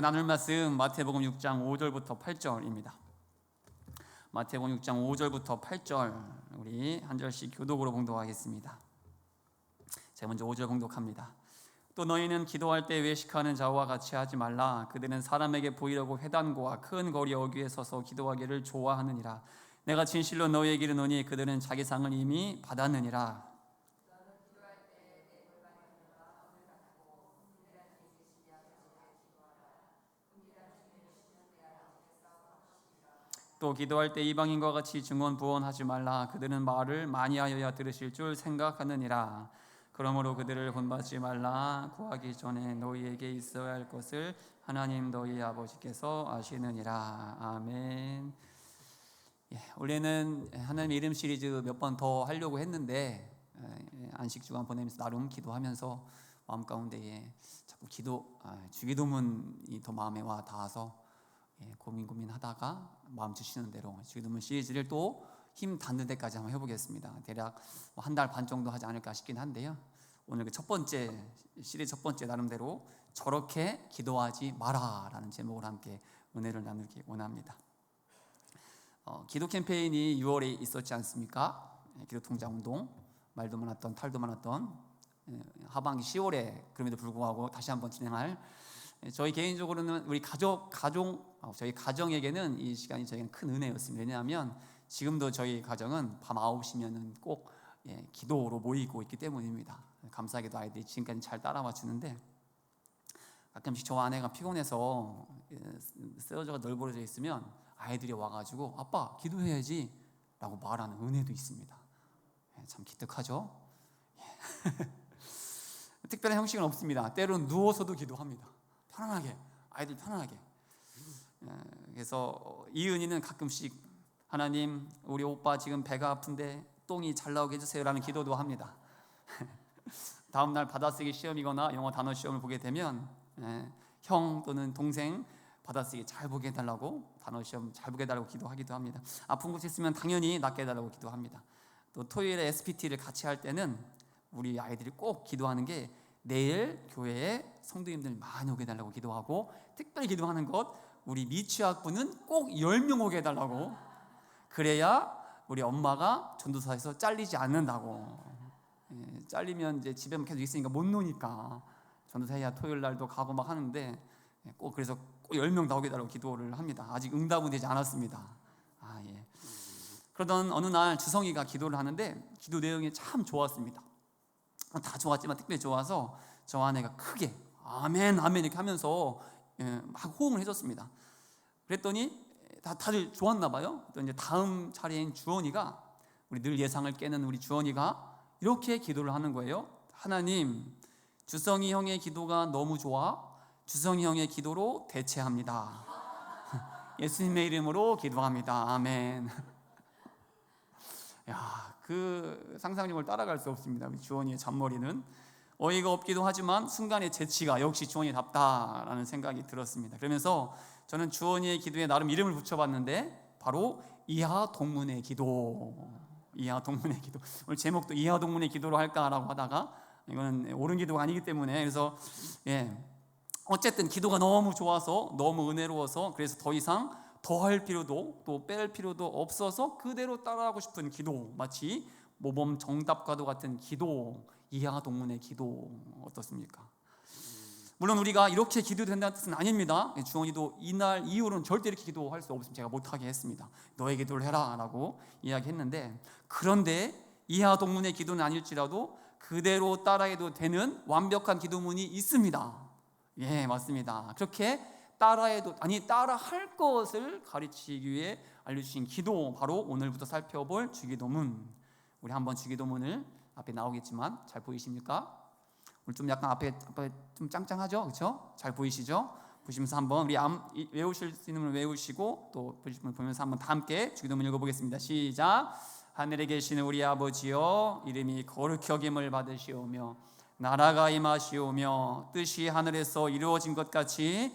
나눌 말씀 마태복음 6장 5절부터 8절입니다. 마태복음 6장 5절부터 8절 우리 한 절씩 교독으로 봉독하겠습니다. 제가 먼저 5절 봉독합니다. 또 너희는 기도할 때 외식하는 자와 같이 하지 말라 그들은 사람에게 보이려고 회당과 큰 거리 어귀에 서서 기도하기를 좋아하느니라 내가 진실로 너희에게 이르노니 그들은 자기 상을 이미 받았느니라 또 기도할 때 이방인과 같이 증언 부언하지 말라. 그들은 말을 많이 하여야 들으실 줄 생각하느니라. 그러므로 그들을 본받지 말라. 구하기 전에 너희에게 있어야 할 것을 하나님 너희 아버지께서 아시느니라. 아멘. 예, 원래는 하나님 이름 시리즈 몇 번 더 하려고 했는데 예, 안식 주간 보내면서 나름 기도하면서 마음 가운데 예, 자꾸 기도 아, 주기도문이 더 마음에 와 닿아서 예, 고민 고민하다가 마음 주시는 대로 주기도문 시리즈를 또 힘 닿는 데까지 한번 해보겠습니다. 대략 뭐한달 반 정도 하지 않을까 싶긴 한데요. 오늘 그 첫 번째 시리즈 첫 번째 나름대로 저렇게 기도하지 마라라는 제목을 함께 은혜를 나누기 원합니다. 어, 기도 캠페인이 6월에 있었지 않습니까? 예, 기도 통장 운동 말도 많았던 탈도 많았던 예, 하반기 10월에 그럼에도 불구하고 다시 한번 진행할 예, 저희 개인적으로는 우리 가족 가족 어, 저희 가정에게는 이 시간이 저희는 큰 은혜였습니다. 왜냐하면 지금도 저희 가정은 밤 9시면은 꼭 예, 기도로 모이고 있기 때문입니다. 감사하게도 아이들이 지금까지 잘 따라와 주는데 가끔씩 저 아내가 피곤해서 예, 쓰러져가 널브러져 있으면 아이들이 와가지고 아빠 기도해야지 라고 말하는 은혜도 있습니다. 예, 참 기특하죠? 예. 특별한 형식은 없습니다. 때로는 누워서도 기도합니다. 편안하게 아이들 편안하게. 예, 그래서 이은이는 가끔씩 하나님 우리 오빠 지금 배가 아픈데 똥이 잘 나오게 해주세요라는 기도도 합니다. 다음 날 받아쓰기 시험이거나 영어 단어 시험을 보게 되면 예, 형 또는 동생 받아쓰기 잘 보게 해달라고 단어 시험 잘 보게 해달라고 기도하기도 합니다. 아픈 곳에 있으면 당연히 낫게 해달라고 기도합니다. 또 토요일에 SPT를 같이 할 때는 우리 아이들이 꼭 기도하는 게 내일 교회에 성도님들 많이 오게 해달라고 기도하고 특별히 기도하는 것 우리 미취학부는 꼭 10명 오게 해달라고. 그래야 우리 엄마가 전도사에서 잘리지 않는다고. 예, 잘리면 이제 집에만 계속 있으니까 못 노니까. 전도사야 토요일 날도 가고 막 하는데 예, 꼭 그래서 꼭 10명 나오게 해달라고 기도를 합니다. 아직 응답은 되지 않았습니다. 아, 예. 그러던 어느 날 주성이가 기도를 하는데 기도 내용이 참 좋았습니다 다 좋았지만 특별히 좋아서 저 아내가 크게 아멘 아멘 이렇게 하면서 예, 막 호응을 해줬습니다. 그랬더니 다 다들 좋았나 봐요. 또 이제 다음 차례인 주원이가 우리 늘 예상을 깨는 우리 주원이가 이렇게 기도를 하는 거예요. 하나님, 주성이 형의 기도가 너무 좋아. 주성이 형의 기도로 대체합니다. 예수님의 이름으로 기도합니다. 아멘. 야, 그 상상력을 따라갈 수 없습니다. 주원이의 잔머리는 어이가 없기도 하지만 순간의 재치가 역시 주원이답다라는 생각이 들었습니다. 그러면서 저는 주원이의 기도에 나름 이름을 붙여봤는데 바로 이하 동문의 기도. 이하 동문의 기도. 오늘 제목도 이하 동문의 기도로 할까라고 하다가 이거는 옳은 기도가 아니기 때문에 그래서 예 어쨌든 기도가 너무 좋아서 너무 은혜로워서 그래서 더 이상 더할 필요도 또 뺄 필요도 없어서 그대로 따라하고 싶은 기도 마치 모범 정답과도 같은 기도 이하 동문의 기도 어떻습니까? 물론 우리가 이렇게 기도된다는 뜻은 아닙니다. 주원이도 이날 이후로는 절대 이렇게 기도할 수 없으면 제가 못하게 했습니다. 너의 기도를 해라라고 이야기했는데 그런데 이하 동문의 기도는 아닐지라도 그대로 따라해도 되는 완벽한 기도문이 있습니다. 예, 맞습니다. 그렇게 따라해도 아니 따라 할 것을 가르치기 위해 알려주신 기도 바로 오늘부터 살펴볼 주기도문. 우리 한번 주기도문을 앞에 나오겠지만 잘 보이십니까? 오늘 좀 약간 앞에, 앞에 좀 짱짱하죠, 그렇죠? 잘 보이시죠? 보시면서 한번 우리 암, 외우실 수 있는 분 외우시고 또 보실 분 보면서 한번 다 함께 주기도문 읽어보겠습니다. 시작. 하늘에 계시는 우리 아버지여 이름이 거룩히 여김을 받으시오며 나라가 임하시오며 뜻이 하늘에서 이루어진 것 같이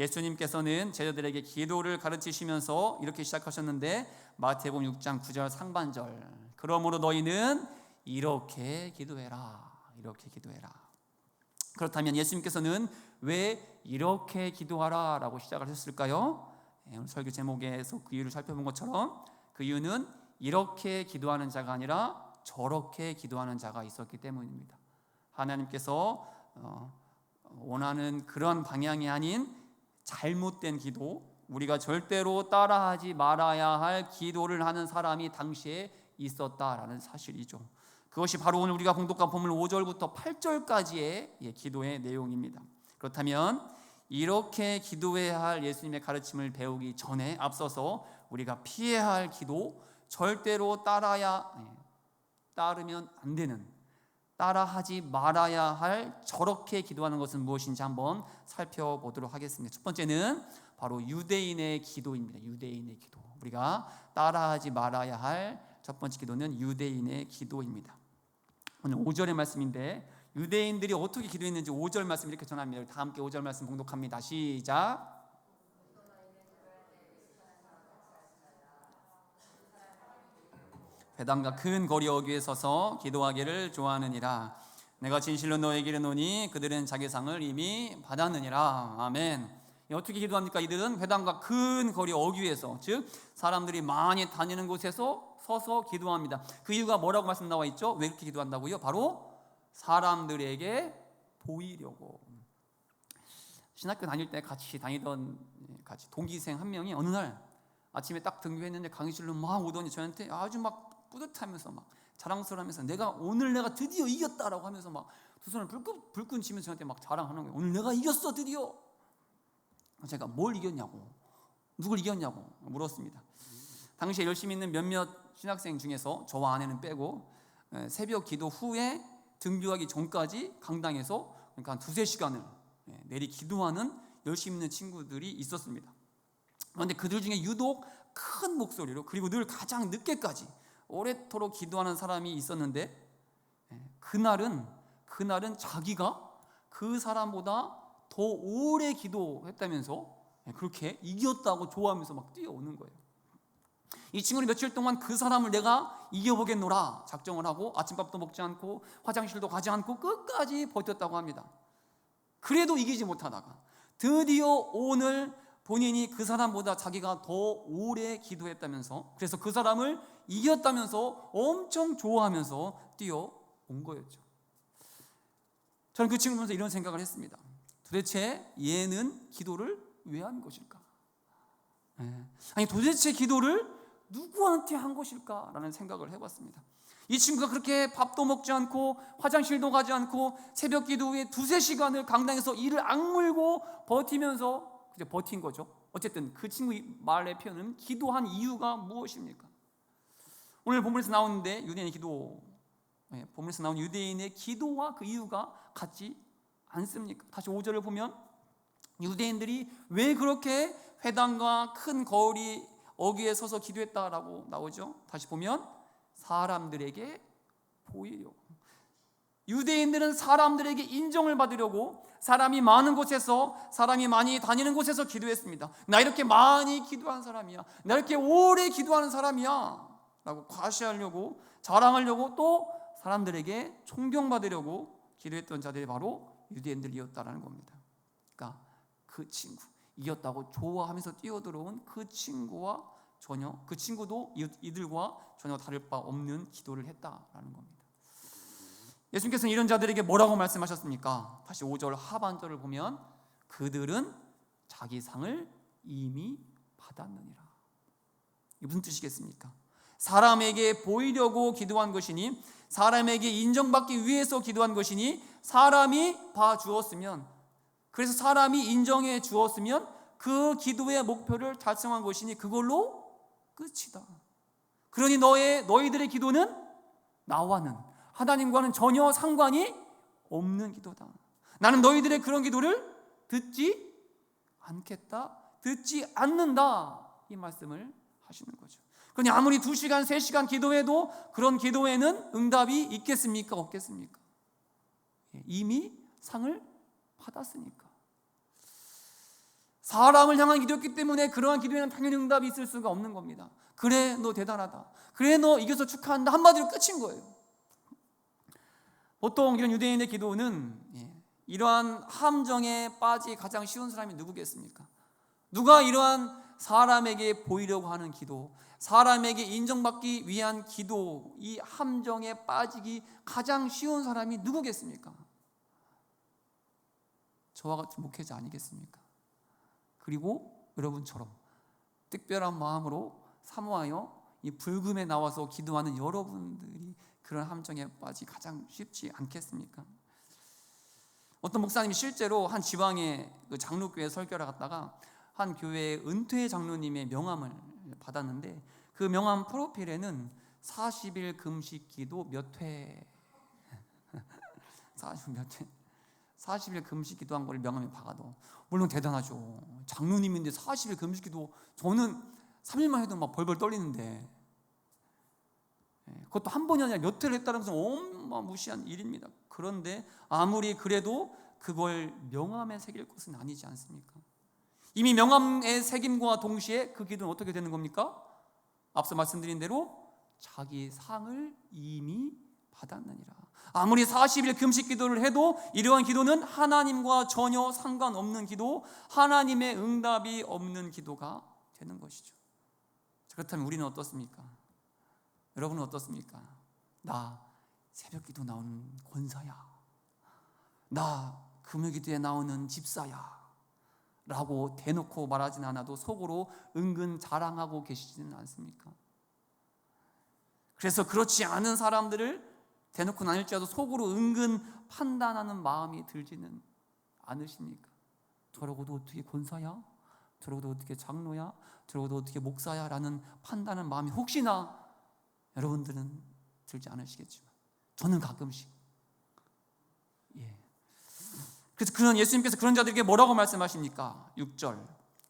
예수님께서는 제자들에게 기도를 가르치시면서 이렇게 시작하셨는데 마태복음 6장 9절 상반절. 그러므로 너희는 이렇게 기도해라. 이렇게 기도해라. 그렇다면 예수님께서는 왜 이렇게 기도하라 라고 시작을 하셨을까요? 예, 오늘 설교 제목에서 그 이유를 살펴본 것처럼 그 이유는 이렇게 기도하는 자가 아니라 저렇게 기도하는 자가 있었기 때문입니다. 하나님께서 어, 원하는 그런 방향이 아닌 잘못된 기도, 우리가 절대로 따라하지 말아야 할 기도를 하는 사람이 당시에 있었다라는 사실이죠. 그것이 바로 오늘 우리가 공독한 본문 5절부터 8절까지의 기도의 내용입니다. 그렇다면 이렇게 기도해야 할 예수님의 가르침을 배우기 전에 앞서서 우리가 피해야 할 기도, 절대로 따라야 따르면 안 되는 따라하지 말아야 할 저렇게 기도하는 것은 무엇인지 한번 살펴보도록 하겠습니다. 첫 번째는 바로 유대인의 기도입니다. 유대인의 기도. 우리가 따라하지 말아야 할 첫 번째 기도는 유대인의 기도입니다. 오늘 5절의 말씀인데 유대인들이 어떻게 기도했는지 5절 말씀 이렇게 전합니다. 다 함께 5절 말씀 봉독합니다. 시작. 회당과 큰 거리 어귀에 서서 기도하기를 좋아하느니라. 내가 진실로 너에게 이르노니 그들은 자기 상을 이미 받았느니라. 아멘. 어떻게 기도합니까? 이들은 회당과 큰 거리 어귀에서 즉 사람들이 많이 다니는 곳에서 서서 기도합니다. 그 이유가 뭐라고 말씀 나와 있죠? 왜 이렇게 기도한다고요? 바로 사람들에게 보이려고. 신학교 다닐 때 같이 다니던 같이 동기생 한 명이 어느 날 아침에 딱 등교했는데 강의실로 막 오더니 저한테 아주 막 뿌듯하면서 막 자랑스러워하면서 내가 오늘 내가 드디어 이겼다라고 하면서 막 두 손을 불끈 불끈 치면서 저한테 막 자랑하는 거예요. 오늘 내가 이겼어 드디어. 제가 뭘 이겼냐고 누굴 이겼냐고 물었습니다. 당시에 열심히 있는 몇몇 신학생 중에서 저와 아내는 빼고 새벽 기도 후에 등교하기 전까지 강당에서 그러니까 한 두세 시간을 내리 기도하는 열심히 있는 친구들이 있었습니다. 그런데 그들 중에 유독 큰 목소리로 그리고 늘 가장 늦게까지 오래도록 기도하는 사람이 있었는데 그날은 그날은 자기가 그 사람보다 더 오래 기도했다면서 그렇게 이겼다고 좋아하면서 막 뛰어오는 거예요. 이 친구는 며칠 동안 그 사람을 내가 이겨보겠노라 작정을 하고 아침밥도 먹지 않고 화장실도 가지 않고 끝까지 버텼다고 합니다. 그래도 이기지 못하다가 드디어 오늘 본인이 그 사람보다 자기가 더 오래 기도했다면서 그래서 그 사람을 이겼다면서 엄청 좋아하면서 뛰어온 거였죠. 저는 그 친구 보면서 이런 생각을 했습니다. 도대체 얘는 기도를 왜 한 것일까? 예. 아니 도대체 기도를 누구한테 한 것일까라는 생각을 해봤습니다. 이 친구가 그렇게 밥도 먹지 않고 화장실도 가지 않고 새벽 기도 후에 두세 시간을 강당에서 이를 악물고 버티면서 버틴 거죠. 어쨌든 그 친구 말의 표현은 기도한 이유가 무엇입니까? 오늘 본문에서 나오는데 유대인의 기도, 예, 본문에서 나온 유대인의 기도와 그 이유가 같지 않습니까? 다시 5절을 보면 유대인들이 왜 그렇게 회당과 큰 거리 어귀에 서서 기도했다라고 나오죠. 다시 보면 사람들에게 보이려고. 유대인들은 사람들에게 인정을 받으려고 사람이 많은 곳에서 사람이 많이 다니는 곳에서 기도했습니다. 나 이렇게 많이 기도한 사람이야. 나 이렇게 오래 기도하는 사람이야. 라고 과시하려고 자랑하려고 또 사람들에게 존경받으려고 기도했던 자들이 바로 유대인들이었다라는 겁니다. 그러니까 그 친구 이겼다고 좋아하면서 뛰어들어온 그 친구와 전혀 그 친구도 이들과 전혀 다를 바 없는 기도를 했다라는 겁니다. 예수님께서는 이런 자들에게 뭐라고 말씀하셨습니까? 다시 5절 하반절을 보면 그들은 자기 상을 이미 받았느니라. 이 무슨 뜻이겠습니까? 사람에게 보이려고 기도한 것이니 사람에게 인정받기 위해서 기도한 것이니 사람이 봐 주었으면 그래서 사람이 인정해 주었으면 그 기도의 목표를 달성한 것이니 그걸로 끝이다. 그러니 너의 너희들의 기도는 나와는 하나님과는 전혀 상관이 없는 기도다. 나는 너희들의 그런 기도를 듣지 않겠다. 듣지 않는다. 이 말씀을 하시는 거죠. 그러니 아무리 2시간, 3시간 기도해도 그런 기도에는 응답이 있겠습니까? 없겠습니까? 예, 이미 상을 받았으니까. 사람을 향한 기도였기 때문에 그러한 기도에는 당연히 응답이 있을 수가 없는 겁니다. 그래, 너 대단하다. 그래, 너 이겨서 축하한다. 한마디로 끝인 거예요. 보통 이런 유대인의 기도는 예, 이러한 함정에 빠지 가장 쉬운 사람이 누구겠습니까? 누가 이러한 사람에게 보이려고 하는 기도, 사람에게 인정받기 위한 기도, 이 함정에 빠지기 가장 쉬운 사람이 누구겠습니까? 저와 같은 목회자 아니겠습니까? 그리고 여러분처럼 특별한 마음으로 사모하여 이 불금에 나와서 기도하는 여러분들이 그런 함정에 빠지 가장 쉽지 않겠습니까? 어떤 목사님이 실제로 한 지방의 그 장로교회 설교를 갔다가 한 교회의 은퇴 장로님의 명함을 받았는데 그 명함 프로필에는 40일 금식 기도 몇 회, 40몇 회, 40일 금식 기도한 걸 명함에 박아도 물론 대단하죠. 장로님인데 40일 금식 기도 저는 3일만 해도 막 벌벌 떨리는데 예, 그것도 한 번이 아니라 몇 회를 했다는 것은 어마무시한 일입니다. 그런데 아무리 그래도 그걸 명함에 새길 것은 아니지 않습니까? 이미 명함의 새김과 동시에 그 기도는 어떻게 되는 겁니까? 앞서 말씀드린 대로 자기 상을 이미 받았느니라. 아무리 40일 금식 기도를 해도 이러한 기도는 하나님과 전혀 상관없는 기도, 하나님의 응답이 없는 기도가 되는 것이죠. 그렇다면 우리는 어떻습니까? 여러분은 어떻습니까? 나 새벽 기도 나오는 권사야. 나 금요 기도에 나오는 집사야. 라고 대놓고 말하진 않아도 속으로 은근 자랑하고 계시지는 않습니까? 그래서 그렇지 않은 사람들을 대놓고 나눌지라도 속으로 은근 판단하는 마음이 들지는 않으십니까? 저러고도 어떻게 권사야? 저러고도 어떻게 장로야? 저러고도 어떻게 목사야? 라는 판단하는 마음이 혹시나 여러분들은 들지 않으시겠지만 저는 가끔씩 예. 그래서 그런 예수님께서 그런 자들에게 뭐라고 말씀하십니까? 6절.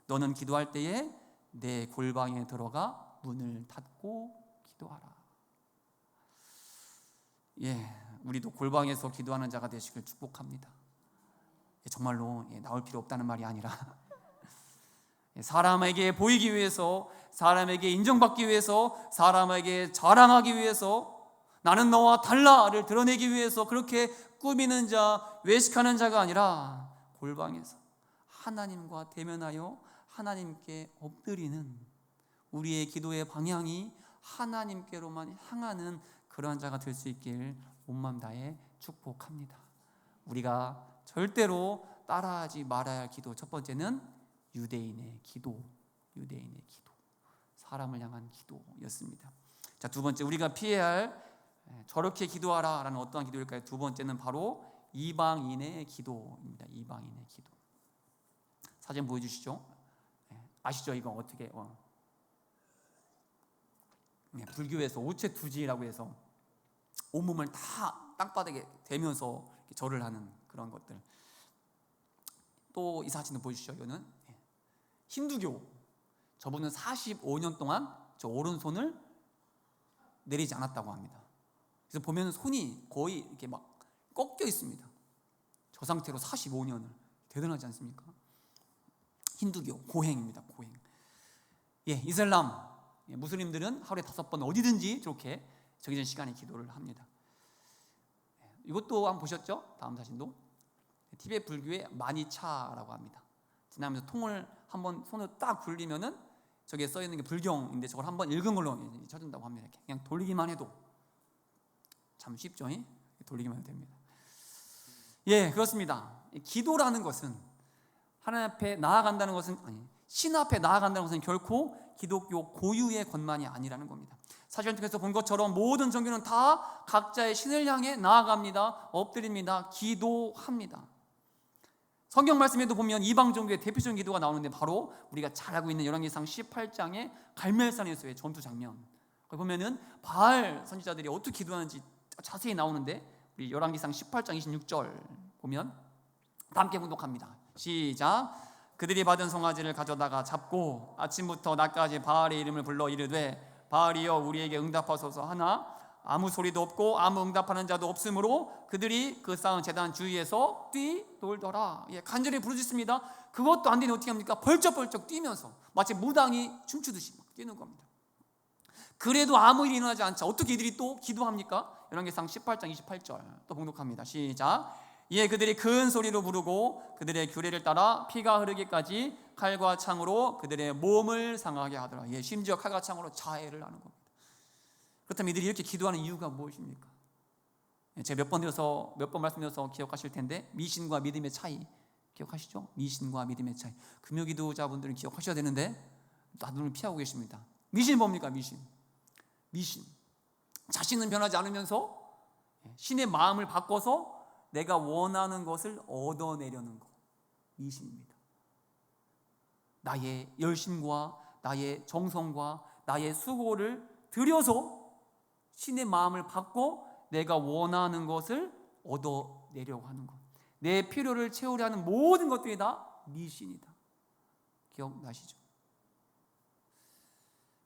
너는 기도할 때에 내 골방에 들어가 문을 닫고 기도하라. 예, 우리도 골방에서 기도하는 자가 되시길 축복합니다. 예, 정말로 예, 나올 필요 없다는 말이 아니라. 예, 사람에게 보이기 위해서 사람에게 인정받기 위해서 사람에게 자랑하기 위해서 나는 너와 달라를 드러내기 위해서 그렇게 꾸미는 자, 외식하는 자가 아니라 골방에서 하나님과 대면하여 하나님께 엎드리는 우리의 기도의 방향이 하나님께로만 향하는 그러한 자가 될 수 있길 온맘 다해 축복합니다. 우리가 절대로 따라하지 말아야 할 기도 첫 번째는 유대인의 기도, 유대인의 기도, 사람을 향한 기도였습니다. 자, 두 번째 우리가 피해야 할 저렇게 기도하라라는 어떠한 기도일까요? 두 번째는 바로 이방인의 기도입니다. 이방인의 기도. 사진 보여주시죠. 아시죠? 이거 어떻게? 어. 네, 불교에서 오체투지라고 해서 온몸을 다 땅바닥에 대면서 절을 하는 그런 것들. 또 이 사진을 보여주시죠. 이거는 힌두교. 저분은 45년 동안 저 오른손을 내리지 않았다고 합니다. 그래서 보면 손이 거의 이렇게 막 꺾여 있습니다. 저 상태로 45년을 대단하지 않습니까? 힌두교 고행입니다. 고행. 예, 이슬람 예, 무슬림들은 하루에 다섯 번 어디든지 저렇게 정해진 시간에 기도를 합니다. 예, 이것도 한번 보셨죠? 다음 사진도 티베트 불교의 마니차라고 합니다. 지나면서 통을 한번 손을 딱 굴리면은 저기에 써 있는 게 불경인데 저걸 한번 읽은 걸로 쳐준다고 합니다. 그냥 돌리기만 해도 참 쉽죠? 돌리기만 해도 됩니다. 예, 그렇습니다. 기도라는 것은 하나님 앞에 나아간다는 것은 아니 신 앞에 나아간다는 것은 결코 기독교 고유의 것만이 아니라는 겁니다. 사실 통해서 본 것처럼 모든 종교는 다 각자의 신을 향해 나아갑니다. 엎드립니다. 기도합니다. 성경 말씀에도 보면 이방 종교의 대표적인 기도가 나오는데 바로 우리가 잘 알고 있는 열왕기상 18장의 갈멜산에서의 전투 장면. 거기 보면은 바알 선지자들이 어떻게 기도하는지 자세히 나오는데 우리 열왕기상 18장 26절 보면 다 함께 분독합니다. 시작. 그들이 받은 송아지를 가져다가 잡고 아침부터 낮까지 바알의 이름을 불러 이르되 바알이여 우리에게 응답하소서 하나 아무 소리도 없고 아무 응답하는 자도 없으므로 그들이 그 쌓은 재단 주위에서 뛰놀더라. 예, 간절히 부르짖습니다. 그것도 안 되니 어떻게 합니까? 벌쩍벌쩍 뛰면서 마치 무당이 춤추듯이 막 뛰는 겁니다. 그래도 아무 일이 일어나지 않자 어떻게 이들이 또 기도합니까? 열왕기상 18장 28절 또 봉독합니다. 시작. 이에 그들이 큰 소리로 부르고 그들의 규례를 따라 피가 흐르기까지 칼과 창으로 그들의 몸을 상하게 하더라. 예, 심지어 칼과 창으로 자해를 하는 겁니다. 그렇다면 이들이 이렇게 기도하는 이유가 무엇입니까? 예, 제가 몇 번 드려서 몇 번 말씀드려서 기억하실 텐데 미신과 믿음의 차이 기억하시죠? 미신과 믿음의 차이. 금요 기도자분들은 기억하셔야 되는데 나눈을 피하고 계십니다. 미신 뭡니까? 미신. 미신. 자신은 변하지 않으면서 예, 신의 마음을 바꿔서 내가 원하는 것을 얻어내려는 것. 미신입니다. 나의 열심과 나의 정성과 나의 수고를 들여서 신의 마음을 받고 내가 원하는 것을 얻어내려고 하는 것. 내 필요를 채우려 하는 모든 것들이 다 미신이다. 기억나시죠?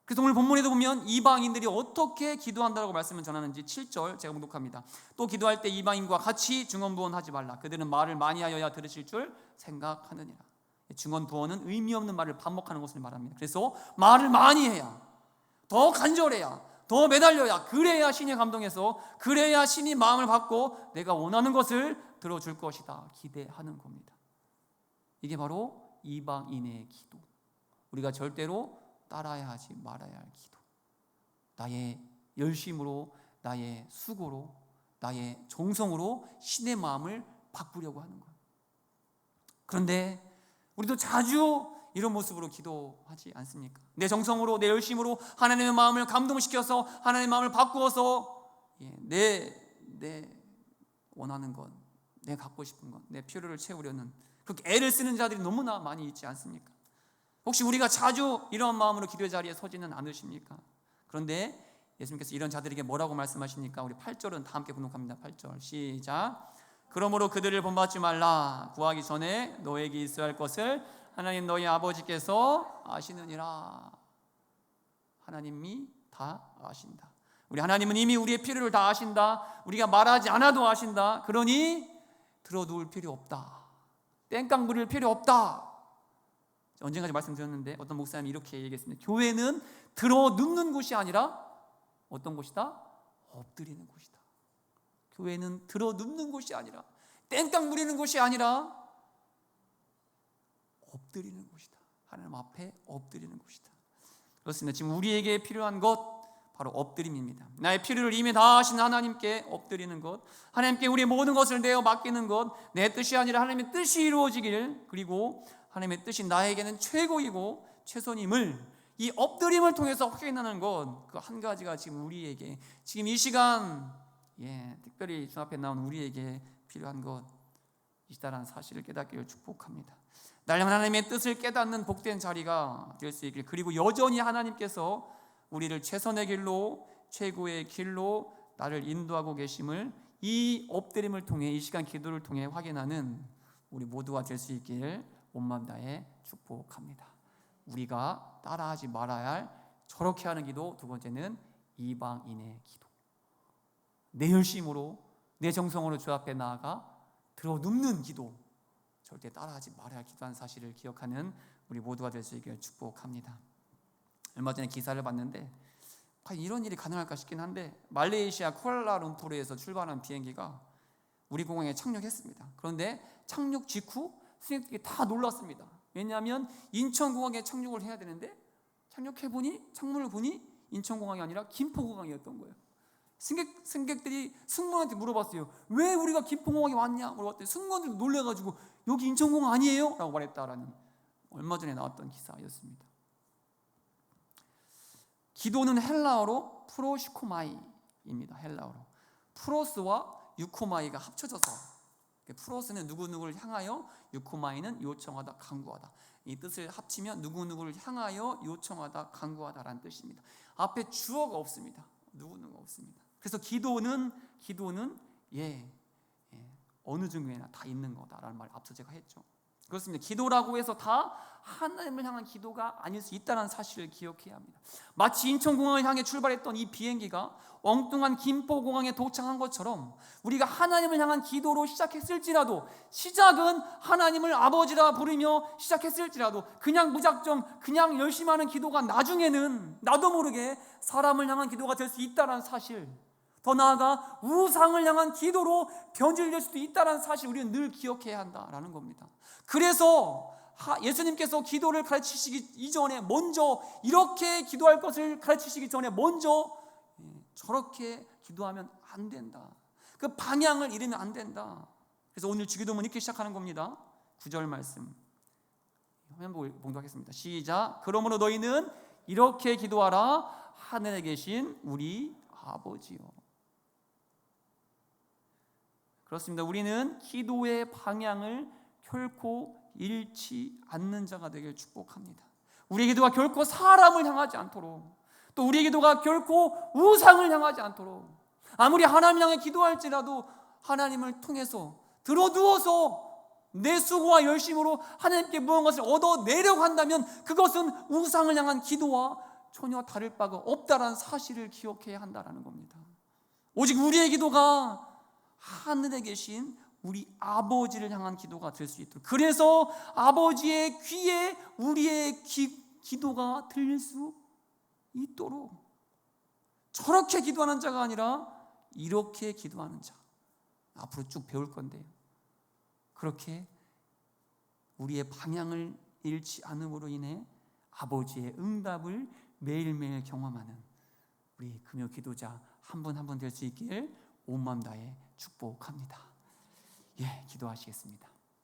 그래서 오늘 본문에도 보면 이방인들이 어떻게 기도한다고 말씀을 전하는지 7절 제가 봉독합니다. 또 기도할 때 이방인과 같이 중언부언하지 말라. 그들은 말을 많이 하여야 들으실 줄 생각하느니라. 중언부언은 의미 없는 말을 반복하는 것을 말합니다. 그래서 말을 많이 해야 더 간절해야 더 매달려야 그래야 신이 감동해서 그래야 신이 마음을 받고 내가 원하는 것을 들어줄 것이다 기대하는 겁니다. 이게 바로 이방인의 기도. 우리가 절대로 따라야 하지 말아야 할 기도. 나의 열심으로, 나의 수고로, 나의 정성으로 신의 마음을 바꾸려고 하는 것. 그런데 우리도 자주 이런 모습으로 기도하지 않습니까? 내 정성으로, 내 열심으로 하나님의 마음을 감동시켜서 하나님의 마음을 바꾸어서 예, 내, 내 원하는 것, 내 갖고 싶은 것, 내 필요를 채우려는 그렇게 애를 쓰는 자들이 너무나 많이 있지 않습니까? 혹시 우리가 자주 이런 마음으로 기도의 자리에 서지는 않으십니까? 그런데 예수님께서 이런 자들에게 뭐라고 말씀하십니까? 우리 8절은 다 함께 분독합니다. 8절 시작. 그러므로 그들을 본받지 말라. 구하기 전에 너에게 있어야 할 것을 하나님 너희 아버지께서 아시느니라. 하나님이 다 아신다. 우리 하나님은 이미 우리의 필요를 다 아신다. 우리가 말하지 않아도 아신다. 그러니 들어놓을 필요 없다. 땡깡 부릴 필요 없다. 언젠가 말씀드렸는데 어떤 목사님이 이렇게 얘기했습니다. 교회는 들어 눕는 곳이 아니라 어떤 곳이다? 엎드리는 곳이다. 교회는 들어 눕는 곳이 아니라 땡깡 부리는 곳이 아니라 엎드리는 곳이다. 하나님 앞에 엎드리는 곳이다. 그렇습니다. 지금 우리에게 필요한 것 바로 엎드림입니다. 나의 필요를 이미 다 하신 하나님께 엎드리는 것, 하나님께 우리의 모든 것을 내어 맡기는 것, 내 뜻이 아니라 하나님의 뜻이 이루어지길, 그리고 하나님의 뜻이 나에게는 최고이고 최선임을 이 엎드림을 통해서 확인하는 것, 그 한 가지가 지금 우리에게, 지금 이 시간, 예, 특별히 주 앞에 나온 우리에게 필요한 것, 이다라는 사실을 깨닫기를 축복합니다. 날 하나님의 뜻을 깨닫는 복된 자리가 될 수 있길, 그리고 여전히 하나님께서 우리를 최선의 길로 최고의 길로 나를 인도하고 계심을 이 엎드림을 통해 이 시간 기도를 통해 확인하는 우리 모두가 될 수 있길 온맘 다해 축복합니다. 우리가 따라하지 말아야 할 저렇게 하는 기도 두 번째는 이방인의 기도. 내 열심으로 내 정성으로 주 앞에 나아가 들어 눕는 기도 절대 따라하지 말아야 할 기도하는 사실을 기억하는 우리 모두가 될 수 있기를 축복합니다. 얼마 전에 기사를 봤는데 과연 이런 일이 가능할까 싶긴 한데 말레이시아 쿠알라룸푸르에서 출발한 비행기가 우리 공항에 착륙했습니다. 그런데 착륙 직후 승객들이 다 놀랐습니다. 왜냐하면 인천공항에 착륙을 해야 되는데 착륙해 보니 창문을 보니 인천공항이 아니라 김포공항이었던 거예요. 승객 승객들이 승무원한테 물어봤어요. 왜 우리가 김포공항에 왔냐? 물어봤더니 승무원들 놀래가지고 여기 인천공항 아니에요?라고 말했다라는 얼마 전에 나왔던 기사였습니다. 기도는 헬라어로 프로시코마이입니다. 헬라어로 프로스와 유코마이가 합쳐져서 프로스는 누구 누구를 향하여 유코마이는 요청하다 강구하다. 이 뜻을 합치면 누구 누구를 향하여 요청하다 강구하다라는 뜻입니다. 앞에 주어가 없습니다. 누구 누구 없습니다. 그래서 기도는 기도는 예, 예 어느 중에나 다 있는 거다라는 말 앞서 제가 했죠. 그렇습니다. 기도라고 해서 다 하나님을 향한 기도가 아닐 수 있다는 사실을 기억해야 합니다. 마치 인천공항을 향해 출발했던 이 비행기가 엉뚱한 김포공항에 도착한 것처럼 우리가 하나님을 향한 기도로 시작했을지라도 시작은 하나님을 아버지라 부르며 시작했을지라도 그냥 무작정 그냥 열심히 하는 기도가 나중에는 나도 모르게 사람을 향한 기도가 될 수 있다는 사실 더 나아가 우상을 향한 기도로 변질될 수도 있다는 사실 우리는 늘 기억해야 한다라는 겁니다. 그래서 하- 예수님께서 기도를 가르치시기 이전에 먼저 이렇게 기도할 것을 가르치시기 전에 먼저 예, 저렇게 기도하면 안 된다. 그 방향을 잃으면 안 된다. 그래서 오늘 주기도문 이렇게 시작하는 겁니다. 구절 말씀. 화면 봉독하겠습니다. 시작. 그러므로 너희는 이렇게 기도하라. 하늘에 계신 우리 아버지요. 그렇습니다. 우리는 기도의 방향을 결코 잃지 않는 자가 되길 축복합니다. 우리의 기도가 결코 사람을 향하지 않도록 또 우리의 기도가 결코 우상을 향하지 않도록 아무리 하나님 향해 기도할지라도 하나님을 통해서 들어두어서 내 수고와 열심으로 하나님께 무언가를 얻어내려고 한다면 그것은 우상을 향한 기도와 전혀 다를 바가 없다라는 사실을 기억해야 한다라는 겁니다. 오직 우리의 기도가 하늘에 계신 우리 아버지를 향한 기도가 될 수 있도록. 그래서 아버지의 귀에 우리의 기, 기도가 들릴 수 있도록. 저렇게 기도하는 자가 아니라 이렇게 기도하는 자. 앞으로 쭉 배울 건데요. 그렇게 우리의 방향을 잃지 않음으로 인해 아버지의 응답을 매일매일 경험하는 우리 금요 기도자 한 분 한 분 될 수 있길 온 마음 다해 축복합니다. 예, 기도하시겠습니다.